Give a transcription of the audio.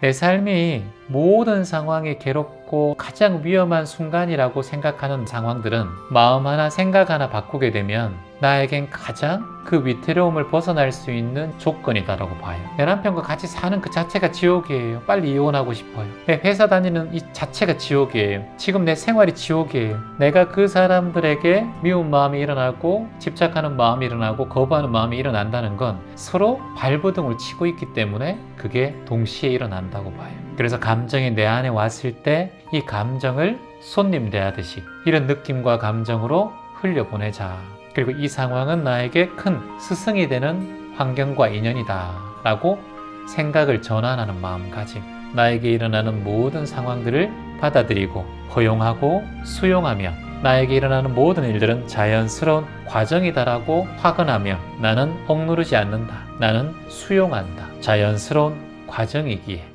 내 삶이 모든 상황이 괴롭고 가장 위험한 순간이라고 생각하는 상황들은 마음 하나 생각 하나 바꾸게 되면 나에겐 가장 그 위태로움을 벗어날 수 있는 조건이다라고 봐요. 내 남편과 같이 사는 그 자체가 지옥이에요. 빨리 이혼하고 싶어요. 내 회사 다니는 이 자체가 지옥이에요. 지금 내 생활이 지옥이에요. 내가 그 사람들에게 미운 마음이 일어나고 집착하는 마음이 일어나고 거부하는 마음이 일어난다는 건 서로 발버둥을 치고 있기 때문에 그게 동시에 일어난다고 봐요. 그래서 감정이 내 안에 왔을 때 이 감정을 손님 대하듯이 이런 느낌과 감정으로 흘려보내자. 그리고 이 상황은 나에게 큰 스승이 되는 환경과 인연이다. 라고 생각을 전환하는 마음가짐. 나에게 일어나는 모든 상황들을 받아들이고 허용하고 수용하며 나에게 일어나는 모든 일들은 자연스러운 과정이다라고 확언하며 나는 억누르지 않는다. 나는 수용한다. 자연스러운 과정이기에